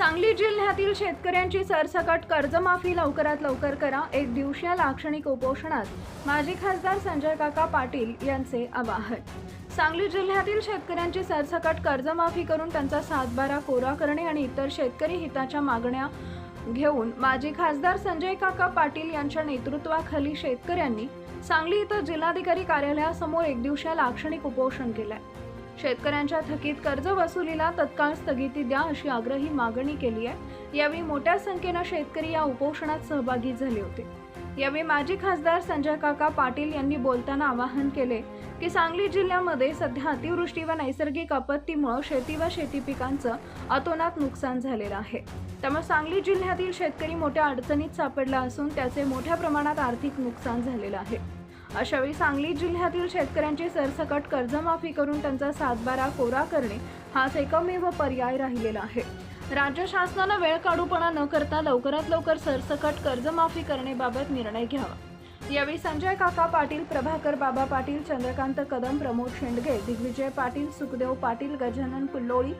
सांगली जिल्ह्यातील शेतकऱ्यांची सरसकट कर्जमाफी लवकरात लवकर करा. एक दिवसीय लाक्षणिक उपोषणात माजी खासदार संजय काका पाटील यांचे आवाहन. सांगली जिल्ह्यातील शेतकऱ्यांची सरसकट कर्जमाफी करून त्यांचा सातबारा कोरा करणे आणि इतर शेतकरी हिताच्या मागण्या घेऊन माजी खासदार संजय काका पाटील यांच्या नेतृत्वाखाली शेतकऱ्यांनी सांगली इथं जिल्हाधिकारी कार्यालयासमोर एक दिवशीय लाक्षणिक उपोषण केलंय. शेतकऱ्यांच्या थकीत कर्ज वसुलीला तत्काळ स्थगिती द्या अशी आग्रही मागणी केली आहे. यावेळी मोठ्या संख्येनं शेतकरी या उपोषणात सहभागी झाले होते. यावेळी माजी खासदार संजय काका पाटील यांनी बोलताना आवाहन केले की सांगली जिल्ह्यामध्ये सध्या अतिवृष्टी व नैसर्गिक आपत्तीमुळे शेती व शेती पिकांचं अतोनात नुकसान झालेलं आहे. त्यामुळे सांगली जिल्ह्यातील शेतकरी मोठ्या अडचणीत सापडला असून त्याचे मोठ्या प्रमाणात आर्थिक नुकसान झालेलं आहे. अशावेळी सांगली जिल्ह्यातील शेतकऱ्यांची सरसकट कर्जमाफी करून त्यांचा सातबारा कोरा करणे हाच एकमेव पर्याय राहिलेला आहे. राज्य शासनानं वेळ काढूपणा न करता लवकरात लवकर सरसकट कर्जमाफी करण्याबाबत निर्णय घ्यावा. यावेळी संजय काका पाटील प्रभाकर बाबा पाटील चंद्रकांत कदम प्रमोद शेंडगे दिग्विजय पाटील सुखदेव पाटील गजानन पुल्लोळी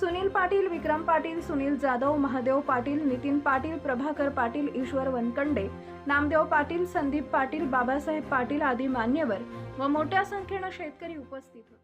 सुनील पाटील विक्रम पाटील सुनील जाधव महादेव पाटील नितीन पाटील प्रभाकर पाटील ईश्वर वनकंडे नामदेव पाटील संदीप पाटील बाबासाहेब पाटील आदी मान्यवर व मोठ्या संख्येनं शेतकरी उपस्थित होते.